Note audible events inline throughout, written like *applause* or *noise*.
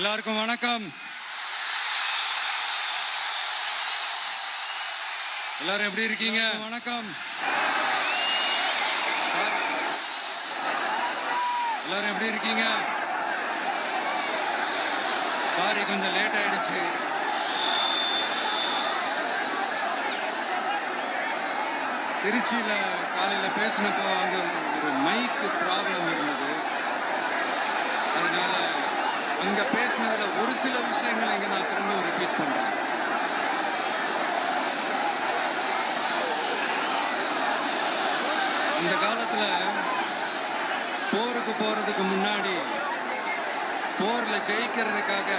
எல்லாருக்கும் வணக்கம். எல்லாரும் எப்படி இருக்கீங்க? வணக்கம். எல்லாரும் எப்படி இருக்கீங்க? சாரி கொஞ்சம் லேட் ஆயிடுச்சு. திருச்சியில் காலையில் பேசினப்போ அங்கே ஒரு மைக்கு ப்ராப்ளம் இருந்தது. அங்கே பேசினதுல ஒரு சில விஷயங்களை இங்கே நான் திரும்ப ரிப்பீட் பண்ணுறேன் இந்த காலத்தில் போருக்கு போகிறதுக்கு முன்னாடி போரில் ஜெயிக்கிறதுக்காக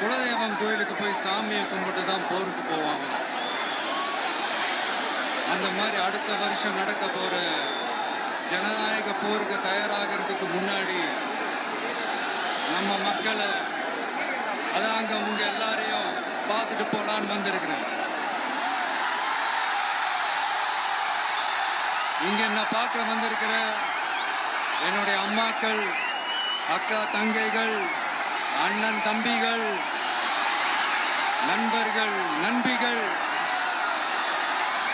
குலதெய்வம் கோயிலுக்கு போய் சாமியை கும்பிட்டு தான் போருக்கு போவாங்க. அந்த மாதிரி அடுத்த வருஷம் நடக்க போற ஜனநாயக போருக்கு தயார் முன்னாடி நம்ம மக்களை அதான் அங்கே உங்க எல்லாரையும் பார்த்துட்டு போகலான்னு வந்திருக்கிறேன். இங்க என்ன பார்க்க வந்திருக்கிற என்னுடைய அம்மாக்கள் அக்கா தங்கைகள் அண்ணன் தம்பிகள் நண்பர்கள் நண்பிகள்.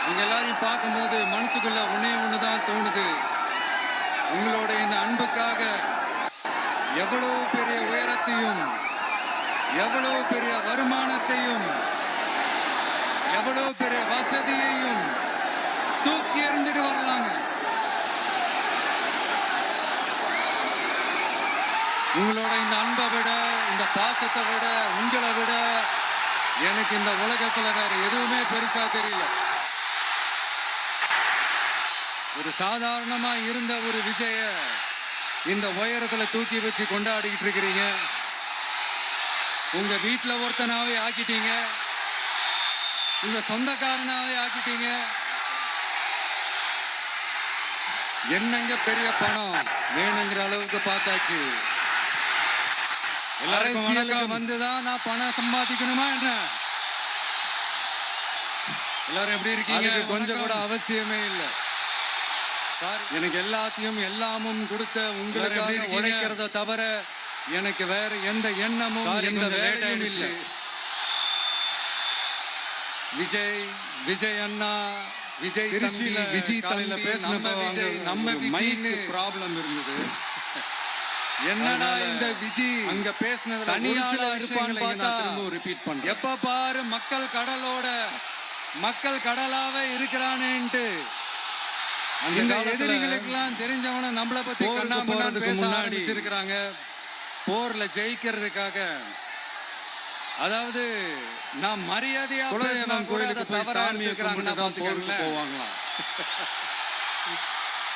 உங்க எல்லாரையும் பார்க்கும்போது மனசுக்குள்ள ஒண்ணே ஒன்று தான் தோணுது. உங்களோட இந்த அன்புக்காக எவ்வளவு பேர் உயரத்தையும் எவ்வளவு பெரிய வருமானத்தையும் எவ்வளவு பெரிய வசதியையும் தூக்கி எறிஞ்சிட்டு வரலாங்க. உங்களோட இந்த அன்பை விட இந்த பாசத்தை விட உங்களை விட எனக்கு இந்த உலகத்துல வேற எதுவுமே பெருசா தெரியல. ஒரு சாதாரணமா இருந்த ஒரு விஜய இந்த உயரத்துல தூக்கி வச்சு கொண்டாடிக்கிட்டு இருக்கிறீங்க. உங்க வீட்டுல ஒருத்தனாவே ஆக்கிட்டீங்க. உங்க சொந்தக்காரனாவே ஆக்கிட்டீங்க. என்னங்க பெரிய பணம் வேணுங்கிற அளவுக்கு பார்த்தாச்சு. அரசியலுக்கு வந்துதான் நான் பணம் சம்பாதிக்கணுமா என்ன? எல்லாரும் எப்படி இருக்கீங்க? கொஞ்சம் கூட அவசியமே இல்லை. எனக்கு எல்லாத்தையும் எல்லாமும் கொடுத்த உங்களுக்கு உழைக்கிறத தவிர எனக்கு வேற எந்த எண்ணமும் எந்த வேலையும் இல்லை. விஜய் விஜய் அண்ணா விஜய் திருச்சியில விஜய் தலையில பேசின விஜய் நம்ம விஜய்க்கு ப்ராப்ளம் இருந்தது. *laughs* என்னடா இந்த விஜய்? அங்க பேசினதுல தனியால இருப்பான்னு பார்த்தா திரும்ப ரிப்பீட் பண்றேன். எப்ப பாரு மக்கள் கடலோட மக்கள் கடலாவே இருக்கிறானேன்ட்டு. இந்த எதிரிகளுக்கெல்லாம் தெரிஞ்சவன நம்மள பத்தி கண்ணாமண்ணான்னு பேச ஆரம்பிச்சிருக்கிறாங்க. போர்ல ஜெயிக்கிறதுக்காக. அதாவது நான் மரியாதையா பேசினா கூட அதை தவறா எடுத்துக்கிறாங்கன்னா பாத்துக்கோங்களேன் போவாங்களாம். *laughs*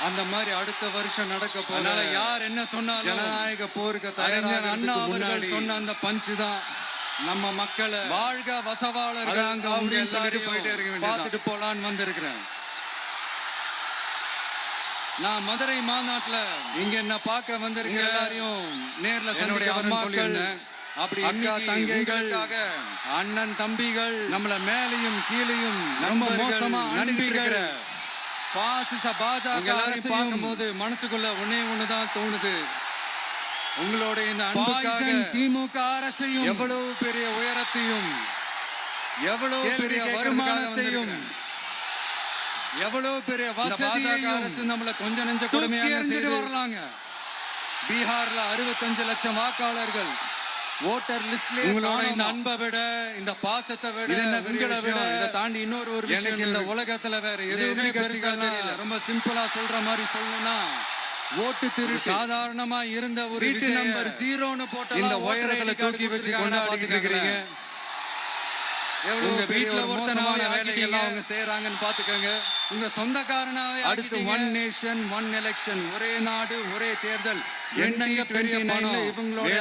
அந்த மாதிரி அடுத்த வருஷம் நடக்க போனால யார் என்ன சொன்னாலும் ஜனநாயக போருக்கு தயார் அண்ணா அவர்கள் சொன்ன அந்த பஞ்சு தான். நம்ம மக்களை வாழ்க வசவாளர்கள் அங்க அவங்க எல்லாரும் போயிட்டே இருக்க பார்த்துட்டு போலான்னு வந்திருக்கிறேன். நான் மதுரை மாநாட்டுல இங்க என்ன பார்க்க வந்திருக்கிற எல்லாரையும் நேர்ல சந்திக்க சொல்லியிருந்தேன். அப்படி அக்கா தங்கைகளுக்காக அண்ணன் தம்பிகள் நம்மள மேலையும் கீழையும் ரொம்ப மோசமா நம்பிக்கிற பாசிச பாஜக பார்க்கும்போது மனசுக்குள்ள ஒண்ணே ஒண்ணுதான் தோணுது. உங்களோட இந்த அன்புக்காக திமுக அரசையும் எவ்வளவு பெரிய உயரத்தையும் எவ்வளவு பெரிய வருமானத்தையும் எவ்வளவு பெரிய அரசு நம்மள கொஞ்ச நெஞ்ச கொடுமையாக செய்து? வரலாங்க. பீகார்ல அறுபத்தஞ்சு லட்சம் வாக்காளர்கள் ஓட்டர் லிஸ்ட்ல உங்களோட இந்த அன்பை விட இந்த பாசத்தை விட உங்களை விட தாண்டி இன்னொரு ஒரு விஷயம் இந்த உலகத்துல வேற எதுவுமே பெருசா தெரியல. ரொம்ப சிம்பிளா சொல்ற மாதிரி சொல்லணும்னா ஓட்டு திரு சாதாரணமா இருந்த ஒரு வீட்டு நம்பர் ஜீரோன்னு போட்ட இந்த உயரத்துல தூக்கி வச்சு கொண்டாடிட்டு இருக்கிறீங்க. உங்க வீட்டுல ஒருத்தனாவே வேலையெல்லாம் அவங்க செய்யறாங்கன்னு பாத்துக்கோங்க. உங்க சொந்தக்காரனாவே அடுத்து ஒன் நேஷன் ஒன் எலெக்ஷன் ஒரே நாடு ஒரே தேர்தல். என்னங்க பெரிய பணம். இவங்களோட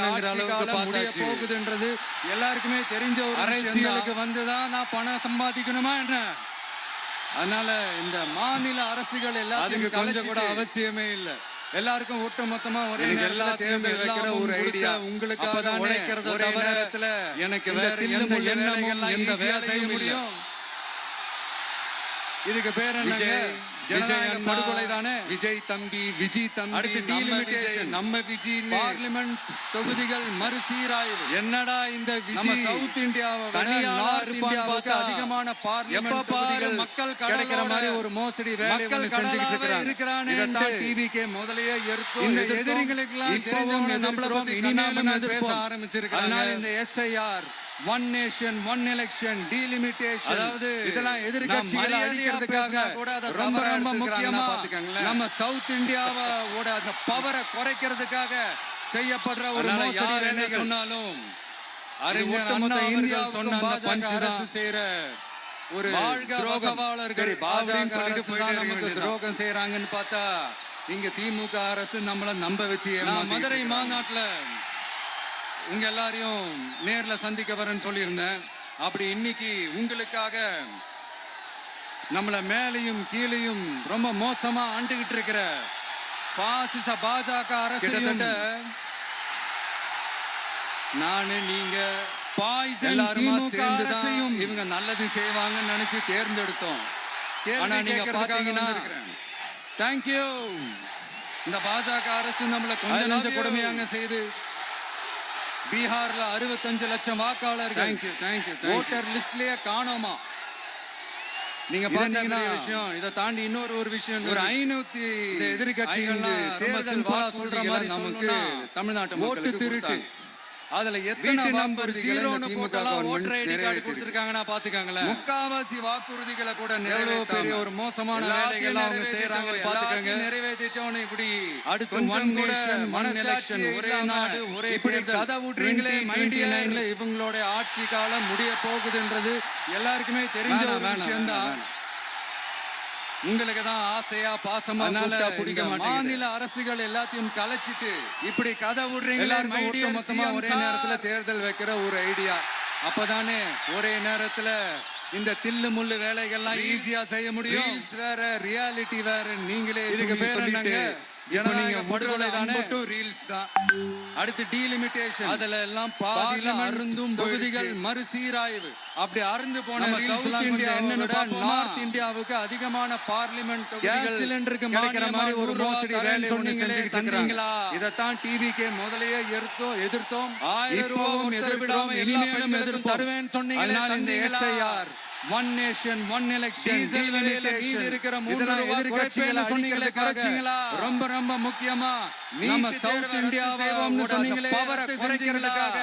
பார்த்தாச்சு. போகுதுன்றது எல்லாருக்குமே தெரிஞ்ச ஒரு அரசியலுக்கு வந்துதான் நான் பணம் சம்பாதிக்கணுமா என்ன? அதனால இந்த மாநில அரசுகள் எல்லாத்துக்கும் கொஞ்சம் கூட அவசியமே இல்லை. எல்லாருக்கும் ஒட்டு மொத்தமா ஒரே எல்லா தேர்தல் வைக்கிற ஒரு ஐடியா உங்களுக்கு உழைக்கிறத ஒரே நேரத்துல எனக்கு வேற எந்த எண்ணமும் எந்த வேலை செய்ய முடியும். இதுக்கு பேர் என்ன ஜனநாயக படுகொலை தானே விஜய் தம்பி விஜய் தம்பி அடுத்து டீலிமிட்டேஷன் நம்ம விஜய் பார்லிமெண்ட் தொகுதிகள் மறுசீராய்வு. என்னடா இந்த விஜய் சவுத் இந்தியாவை தனியார் இந்தியாவுக்கு அதிகமான பார்லிமெண்ட் தொகுதிகள் மக்கள் கிடைக்கிற மாதிரி ஒரு மோசடி செஞ்சுக்கிட்டு இருக்கிறாங்க. இருக்கிறானே டிவிக்கு முதலையே எடுத்து இந்த எதிரிகளுக்கு எல்லாம் தெரிஞ்சவங்க நம்மள பத்தி இனிமேலும் பேச ஆரம்பிச்சிருக்காங்க இந்த SIR one nation one election delimitation அதாவது இதெல்லாம் அழிக்கிறதுக்காக கூட ரொம்ப ரொம்ப முக்கியமா நம்ம சவுத் இந்தியாவோட அந்த பவரை குறைக்கிறதுக்காக செய்யப்படுற ஒரு மோசடி என்ன சொன்னாலும் அறிஞர் அண்ணா இந்தியா சொன்ன அந்த பஞ்சு அரசு செய்யற ஒரு வாழ்க வசவாளர்கள் பாஜக சொல்லிட்டு போயிட்டு நமக்கு துரோகம் செய்யறாங்கன்னு பார்த்தா இங்க திமுக அரசு நம்மள நம்ப வச்சு மதுரை மாநாட்டுல உங்க எல்லாரையும் நேர்ல சந்திக்க வரேன்னு சொல்லியிருந்தேன். அப்படி இன்னைக்கு உங்களுக்காக நம்மள மேலையும் கீழையும் ரொம்ப மோசமா ஆண்டுகிட்டு இருக்கிற பாசிச பாஜக அரசு நானு நீங்க எல்லாருமா சேர்ந்து தான் இவங்க நல்லது செய்வாங்கன்னு நினைச்சு தேர்ந்தெடுத்தோம். ஆனா நீங்க பாத்தீங்கன்னா தேங்க்யூ இந்த பாஜக அரசு நம்மள கொஞ்ச நஞ்ச கொடுமையாங்க செய்து பீகார்ல அறுபத்தஞ்சு லட்சம் வாக்காளர்கள். ஓட்டர் லிஸ்ட்லயே காணோமா? நீங்க பாத்தீங்கன்னா விஷயம். இதை தாண்டி இன்னொரு ஒரு விஷயம் ஒரு ஐநூத்தி வா சொல்ற மாதிரி நமக்கு தமிழ்நாட்டு ஓட்டு திருட்டு. அதுல எத்தனை நம்பர் ஜீரோன்னு போட்டெல்லாம் ஓட்டர் ஐடி கார்டு கொடுத்திருக்காங்கன்னா பாத்துக்கங்களேன். முக்காவாசி வாக்குறுதிகளை கூட பெரிய ஒரு மோசமான வேலைகள் அவங்க செய்யறாங்க பாத்துக்கங்க. நிறைவேற்றிட்டோம்னு இப்படி அடுத்து ஒன் நேஷன் ஒன் எலெக்ஷன் ஒரே நாடு ஒரே இப்படி கதை விட்டுறீங்களே மைண்டியன்ல இவங்களோட ஆட்சி காலம் முடிய போகுதுன்றது எல்லாருக்குமே தெரிஞ்ச ஒரு விஷயம் தான் உங்களுக்கு தான் ஆசையா பாசமா கூப்பிட்டா பிடிக்க மாநில அரசுகள் எல்லாத்தையும் கலைச்சிட்டு இப்படி கதை விடுறீங்களா மொத்தமா ஒரே நேரத்துல தேர்தல் வைக்கிற ஒரு ஐடியா அப்பதானே ஒரே நேரத்துல இந்த தில்லு முள்ளு வேலைகள்லாம் ஈஸியா செய்ய முடியும். வேற ரியாலிட்டி வேற. நீங்களே இதுக்கு பேர் ஜனநாயக படுகொலை தானே ரீல்ஸ் தான். அடுத்து டீலிமிட்டேஷன் அதுல எல்லாம் பாதியில அருந்தும் தொகுதிகள் மறுசீராய்வு. அப்படி அருந்து போன சவுத் இந்தியா என்னன்னு நார்த் இந்தியாவுக்கு அதிகமான பார்லிமெண்ட் கேஸ் சிலிண்டருக்கு கிடைக்கிற மாதிரி ஒரு மோசடி வேலை செஞ்சுக்கிட்டு இருக்காங்களா இதத்தான் டிவிக்கு முதலையே எதிர்த்தோம் எதிர்த்தோம்? ஆயிரம் ரூபாவும் எதிர்விடாம இனிமேலும் எதிர்ப்பு தருவேன் சொன்னீங்க இந்த SIR one nation one election இருக்கிற மூன்று ரொம்ப ரொம்ப முக்கியமா நம்ம சவுத் இந்தியா செய்வோம்னு சொன்னீங்களே குறைக்கிறதுக்காக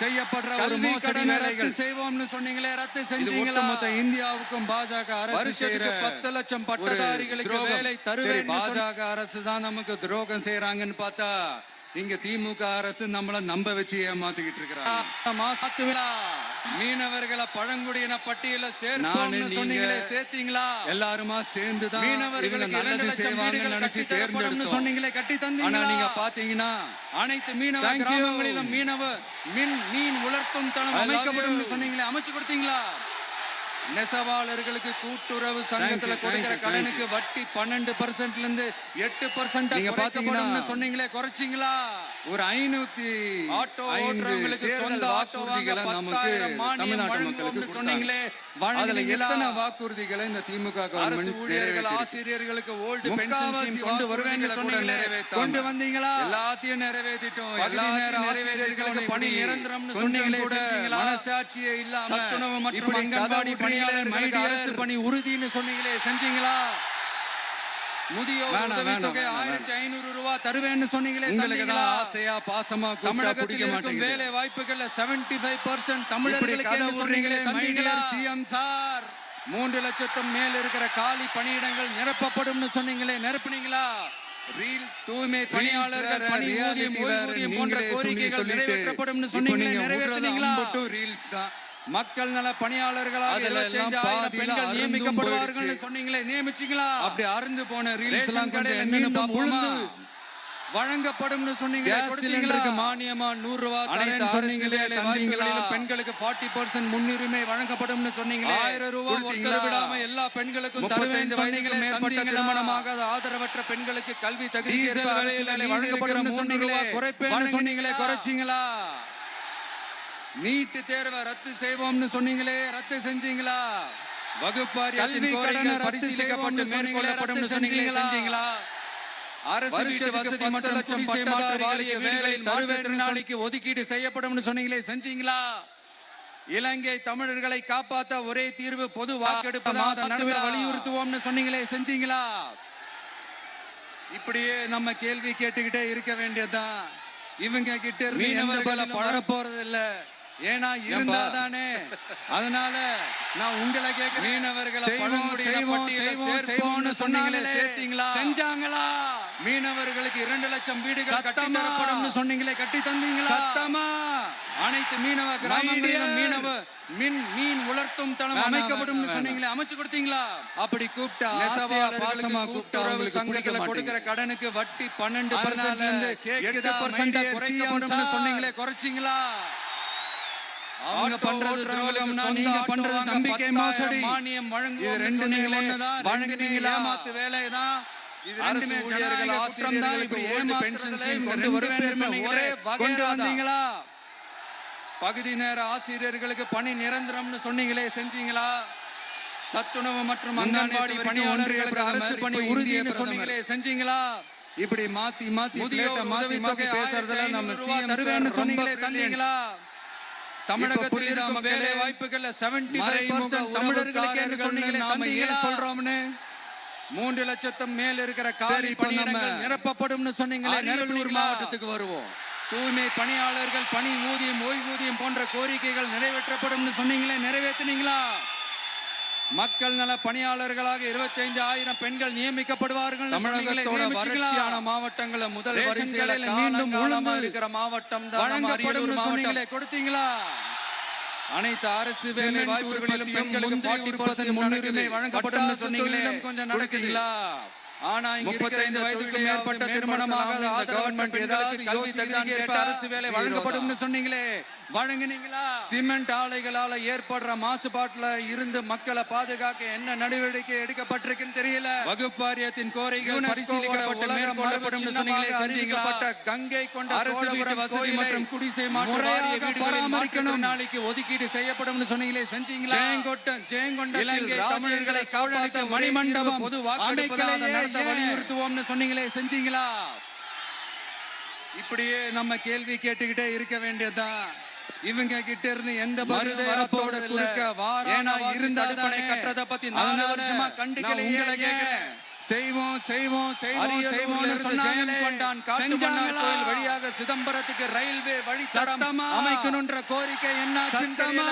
செய்யப்படுற ஒரு மோசடி வேலைகள். செய்வோம்னு சொன்னீங்களே ரத்து செஞ்சீங்களா? மொத்த இந்தியாவுக்கும் பாஜக அரசு செய்யற பத்து லட்சம் பட்டதாரிகளுக்கு வேலை தருவேன் பாஜக அரசு தான் நமக்கு துரோகம் செய்யறாங்கன்னு பார்த்தா இங்க திமுக அரசு நம்மள நம்ப வச்சு ஏமாத்திக்கிட்டு இருக்கிறாங்க. மாசத்து விழா மீனவர்களை பழங்குடியின பட்டியல சேர்ப்போம்னு சொன்னீங்களே சேர்த்தீங்களா? எல்லாருமா சேர்ந்து தான் மீனவர்களுக்கு சொன்னீங்களே கட்டி தந்தீங்களா? நீங்க பாத்தீங்கன்னா அனைத்து மீனவ கிராமங்களிலும் மீனவ மீன் மீன் உலர்த்தும் தளம் அமைக்கப்படும் சொன்னீங்களே அமைச்சு கொடுத்தீங்களா? நெசவாளர்களுக்கு கூட்டுறவு சங்கத்துல கொடுக்கிற கடனுக்கு வட்டி பன்னெண்டு பர்சன்ட்ல இருந்து எட்டு பர்சன்ட் பாத்தீங்கன்னா சொன்னீங்களே குறைச்சிங்களா? ஒரு ஐநூத்தி ஆட்டோ ஓட்டுறவங்களுக்கு சொந்த வாக்குறுதிகளை நமக்கு தமிழ்நாட்டு மக்களுக்கு சொன்னீங்களே எத்தனை வாக்குறுதிகளை இந்த திமுக அரசு ஊழியர்கள் ஆசிரியர்களுக்கு ஓல்டு பென்ஷன் கொண்டு வருவேன்னு சொன்னீங்களே கொண்டு வந்தீங்களா? எல்லாத்தையும் நிறைவேற்றிட்டோம். எல்லாத்தையும் நிறைவேற்றிகளுக்கு பணி நிரந்தரம்னு சொன்னீங்களே மனசாட்சியே இல்லாம சத்துணவு மற்றும் அங்கன்வாடி பணியாளர்களுக்கு அரசு பணி உறுதின்னு சொன்னீங்களே செஞ்சீங்களா? முதியோர் உதவித்தொகை ஆயிரத்தி ஐநூறு ரூபாய் தருவேன்னு சொன்னீங்களே ஆசையா பாசமா தமிழகத்தில் இருக்கும் வேலை வாய்ப்புகள்ல செவன்டி ஃபைவ் பர்சன்ட் தமிழர்களுக்கு சொன்னீங்களே தந்தீங்களா? CM sir. மூன்று லட்சத்தும் மேல் இருக்கிற காலி பணியிடங்கள் நிரப்பப்படும்னு சொன்னீங்களே நிரப்புனீங்களா? ரீல்ஸ் தூய்மை பணியாளர்கள் பணி ஊதியம் ஓய்வூதியம் போன்ற கோரிக்கைகள் நிறைவேற்றப்படும் சொன்னீங்களே நிறைவேற்றினீங்களா? ரீல்ஸ் தான். மக்கள் நல பணியாளர்களாக பெண்கள் நியமிக்கப்படுவார்கள் சொன்னீங்களே நியமிச்சீங்களா? அப்படி அருந்து போன ரீல்ஸ் எல்லாம் சொன்னீங்க சிலிண்டருக்கு மானியமா நூறு ரூபாய் சொன்னீங்களே பெண்களுக்கு ஃபார்ட்டி பர்சன்ட் முன்னுரிமை வழங்கப்படும்னு சொன்னீங்களே ஆயிரம் ரூபாய் விடாம எல்லா பெண்களுக்கும் தருவேன் சொன்னீங்களே மேற்பட்ட திருமணமாகாத ஆதரவற்ற பெண்களுக்கு கல்வி தகுதி வழங்கப்படும் சொன்னீங்களே குறைப்பேன் சொன்னீங்களே குறைச்சிங்களா? நீட்டு தேர்வை ரத்து செய்வோம்னு சொன்னீங்களே ரத்து செஞ்சீங்களா? பரிசீலிக்கப்பட்டு மேற்கொள்ளப்படும் சொன்னீங்களே, ரத்து செஞ்சீங்களா? அரசு வீட்டு வசதி மற்றும் லட்சம் வாரிய ஒதுக்கீடு செய்யப்படும்னு சொன்னீங்களே செஞ்சீங்களா? இலங்கை தமிழர்களை காப்பாத்த ஒரே தீர்வு பொது வாக்கெடுப்பு நடுவில். வலியுறுத்துவோம்னு சொன்னீங்களே செஞ்சீங்களா? இப்படியே நம்ம கேள்வி கேட்டுக்கிட்டே இருக்க வேண்டியதுதான். இவங்க கிட்ட இருந்து எந்த போறது இல்ல ஏன்னா இருந்தா தானே அதனால நான் உங்களை கேட்கிறேன். மீனவர்களை செய்வோம் பழங்குடியின செய்வோம் பட்டியல செய்வோம் சேர்ப்போம்னு செய்வோம்னு சொன்னீங்களே. சேர்த்தீங்களா? செஞ்சாங்களா? மீனவர்களுக்கு இரண்டு லட்சம் வீடுகள் கட்டி? தரப்படும்னு சொன்னீங்களே கட்டி தந்தீங்களா? சத்தமா? அனைத்து மீனவ கிராமங்களிலும். மீனவ மீன் மீன் உலர்த்தும் தளம் அமைக்கப்படும் சொன்னீங்களே அமைச்சு கொடுத்தீங்களா? அப்படி கூப்பிட்டா பாசமா கூப்பிட்டு சங்கத்துல. கொடுக்கிற கடனுக்கு வட்டி பன்னெண்டு பர்சன்ட்ல இருந்து CM சொன்னீங்களே குறைச்சிங்களா? அவங்க பண்றது துரோகம்னா நீங்க பண்றது நம்பிக்கை 10,000 மோசடி. மானியம் வழங்குவோம்னு இது ரெண்டுமே சொன்னீங்களே, ஒண்ணுதான் வழங்குனீங்களா? ஏமாத்து வேலைதான். இது ரெண்டுமே ஜனநாயக குற்றம் தான் இப்படி ஏமாத்துறதுல இவங்க கொண்டு ரெண்டு சொன்னீங்களே, ஒரே கொண்டு. வந்தீங்களா? பகுதி நேர ஆசிரியர்களுக்கு பணி நிரந்தரம்னு சொன்னீங்களே செஞ்சீங்களா? சத்துணவு மற்றும் அங்கன்வாடி பணி ஒன்றிய அரசு பணி உறுதின்னு சொன்னீங்களே செஞ்சீங்களா? இப்படி மாத்தி மாத்தி மாத்தி மாத்தி பேசுறதுல நம்ம சிஎம் தருவேன்னு சொன்னீங்களே தந்தீங்களா? தமிழகத்தில் இருக்கும்? வேலை வாய்ப்புகள்ல 75% மறைமுக தமிழர்களுக்கு என்று சொன்னீங்களே நாம நாம ஏன் ஏன் சொல்றோம்னு? மூன்று லட்சத்தும் மேல் இருக்கிற காலி பணியிடங்கள் நம்ம நிரப்பப்படும்னு சொன்னீங்களே மாவட்டத்துக்கு வருவோம். தூய்மை பணியாளர்கள் பணி ஊதியம் ஓய்வூதியம் போன்ற கோரிக்கைகள் நிறைவேற்றப்படும்னு சொன்னீங்களே நிறைவேற்றினீங்களா? மக்கள் நல பணியாளர்களாக 25000 ஆயிரம் பெண்கள் நியமிக்கப்படுவார்கள் தமிழகத்தோட வறட்சியான மாவட்டங்கள முதல் வரிசையில மீண்டும் இருக்கிற மாவட்டம். சொன்னீங்களே கொடுத்தீங்களா? அனைத்து அரசு வேலை வாய்ப்புகளிலும் பெண்களுக்கு முந்திரி 40% உற்பத்தியும் முன்னுரிமை பட்டாசு சொன்னீங்களே கொஞ்சம் நடக்குதுங்களா? ஆனா முப்பத்தைந்து வயதுக்கு மேற்பட்ட மேற்பட்ட திருமணமாக திருமணமாக இந்த கவர்மெண்ட் ஏதாவது கல்வி தகுதிக்கேற்ப அரசு வேலை zero வழங்கப்படும்னு சொன்னீங்களே. வழங்குனீங்களா? சிமெண்ட் ஆலைகளால ஏற்படுற மாசுபாட்டுல இருந்து மக்களை பாதுகாக்க என்ன நடவடிக்கை எடுக்கப்பட்டிருக்குன்னு தெரியல. வகுப்பு வாரியத்தின் கோரிக்கைகள் பரிசீலிக்கப்பட்டு கங்கை கொண்ட அரசு வசதி மற்றும் குடிசை வீடுகளில் பராமரிக்கணும் நாளைக்கு ஒதுக்கீடு செய்யப்படும் சொன்னீங்களே செஞ்சீங்களா? ஜெயங்கொட்டம் ஜெயங்கொண்ட இலங்கை தமிழர்களை காப்பாற்ற மணிமண்டபம் பொது வாக்கெடுப்பு நடத்த வலியுறுத்துவோம்னு சொன்னீங்களே செஞ்சீங்களா இப்படியே நம்ம கேள்வி கேட்டுக்கிட்டே இருக்க வேண்டியதுதான் இவங்க கிட்ட இருந்து எந்த பதிலும் வரப்போறது இல்ல ஏன்னா இருந்தா கட்டுறதை பத்தி நாலு வருஷமா நான் கண்டுக்கலையே உங்களை? கேட்கிறேன். செய்வோம் செய்வோம் செய்வோம் செய்வோம்னு சொன்னாங்களே காட்டுமன்னார்? கோயில் வழியாக சிதம்பரத்துக்கு ரயில்வே வழித்தடம் சத்தமா? அமைக்கணுன்ற கோரிக்கை என்னாச்சுன்னு சத்தமா?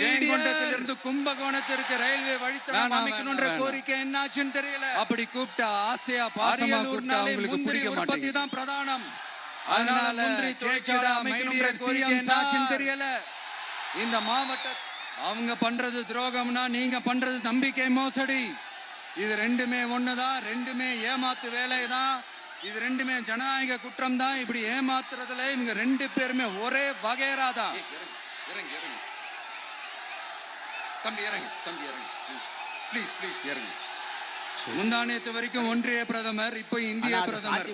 ஜெயங்கொண்டத்திலிருந்து கும்பகோணத்திற்கு ரயில்வே வழித்தடம் வேணாம், கோரிக்கை என்னாச்சுன்னு தெரியல. அப்படி கூப்பிட்டா ஆசையா பாசமா கூப்பிட்டா உங்களுக்கு பிடிக்க மாட்டேங்குது. தான் பிரதானம். அதனால முந்திரி தொழிற்சாலை dear கோரிக்கை என்னாச்சுன்னு? தெரியல. இந்த மாவட்ட அவங்க பண்றது துரோகம்னா நீங்க பண்றது நம்பிக்கை மோசடி. இது ரெண்டுமே ஒண்ணுதான் ரெண்டுமே ஏமாத்து வேலைதான். இது ரெண்டுமே ஜனநாயக குற்றம் தான் இப்படி ஏமாத்துறதுல இவங்க ரெண்டு பேருமே ஒரே வகையறா தான் இறங்கி இறங்கி. தம்பி இறங்கி தம்பி இறங்கி ப்ளீஸ் ப்ளீஸ் ப்ளீஸ் இறங்கி. முந்தானேத்து வரைக்கும் ஒன்றிய பிரதமர் இப்போ இந்திய பிரதமர்.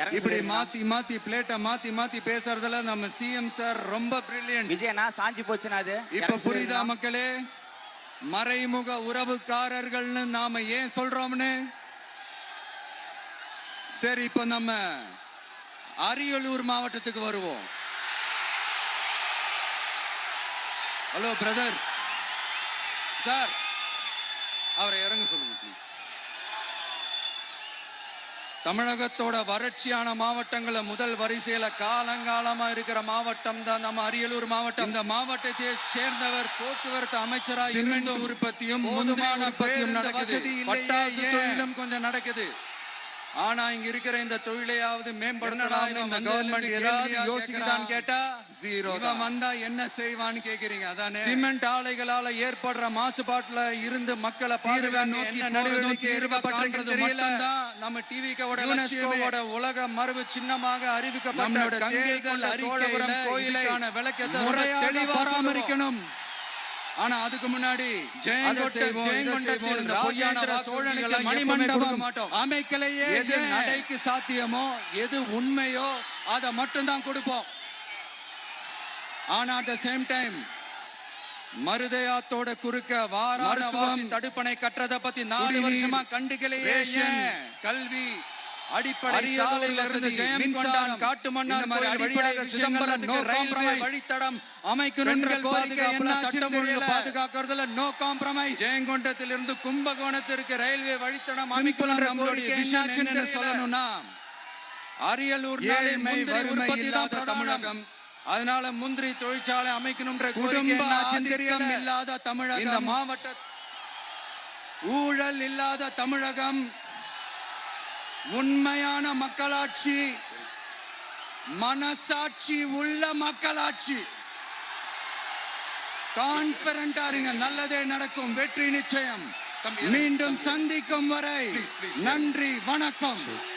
இறங்க இப்படி. மாத்தி மாத்தி பிளேட்டை மாத்தி மாத்தி பேசுறதுல நம்ம சிஎம் சார் ரொம்ப பிரில்லியன்ட் விஜயண்ணா சாஞ்சி போச்சுன்னா அது. இப்ப புரியுதா. மக்களே? மறைமுக உறவுக்காரர்கள்னு நாம ஏன் சொல்றோம்னு? சரி இப்ப நம்ம அரியலூர் மாவட்டத்துக்கு வருவோம். ஹலோ பிரதர் சார் அவரை இறங்க சொல்லுங்க ப்ளீஸ் தமிழகத்தோட வறட்சியான மாவட்டங்கள முதல் வரிசையில காலங்காலமா இருக்கிற மாவட்டம் தான் நம்ம அரியலூர் மாவட்டம். இந்த மாவட்டத்தை சேர்ந்தவர் போக்குவரத்து அமைச்சரா சிமெண்ட் இருந்தும் உற்பத்தியும் வசதி? தொழிலும் கொஞ்சம் நடக்குது. ஆனா இங்க இருக்கிற இந்த தொழிலையாவது மேம்படுத்தலாம் இந்த கவர்மெண்ட் ஏதாவது கேள்வியா யோசிக்குதான்னு கேட்டா தான். வந்தா என்ன செய்வான்னு கேக்குறீங்க அதானே சிமெண்ட் ஆலைகளால ஏற்படுற மாசுபாட்டுல இருந்து மக்களை தீர்வை நோக்கி நடவடிக்கை எடுக்கப்பட்டிருக்கிறது. மட்டும்தான் நம்ம டிவிக்கோட யுனெஸ்கோவோட உலக மரபு சின்னமாக அறிவிக்கப்பட்ட நம்மளோட கங்கை தேர்தல் கொண்ட சோழபுரம் அறிக்கையில கோயிலை இதுக்கான விளக்கத்தை முறையாக பராமரிக்கணும். ஆனா அதுக்கு முன்னாடி சோழனுக்கு மணிமண்டபம். அமைக்கலையே எது? நடைக்கு சாத்தியமோ எது உண்மையோ அதை மட்டும்தான் கொடுப்போம் ஆனா அட் த சேம் டைம் மருதயாத்தோட குறுக்க வாராணவாசி தடுப்பணை கட்டுறத பத்தி நாலு வருஷமா ஏன்? கல்வி அடிப்படை சாலையில இருந்து மின்சாரம். காட்டு இந்த மன்னார் மாதிரி. வழித்தடம் அமைக்கணுன்ற கோரிக்கை சட்டம் ஒழுங்கு பாதுகாக்கிறதுல நோ காம்ப்ரமைஸ் கும்பகோணத்திற்கு ரயில்வே வழித்தடம் நம்மளுடைய விஷயம் என்னன்னு சொல்லணும்னா அரியலூர் ஏழ்மை, வறுமை இல்லாத தமிழகம். அதனால முந்திரி தொழிற்சாலை அமைக்கணும்ன்ற குடும்ப தெரியல. இல்லாத இந்த தமிழகம் மாவட்ட ஊழல் இல்லாத தமிழகம். உண்மையான மக்களாட்சி மனசாட்சி உள்ள மக்களாட்சி. கான்பிடண்டா இருங்க நல்லதே நடக்கும் வெற்றி நிச்சயம். மீண்டும் சந்திக்கும் வரை நன்றி வணக்கம்.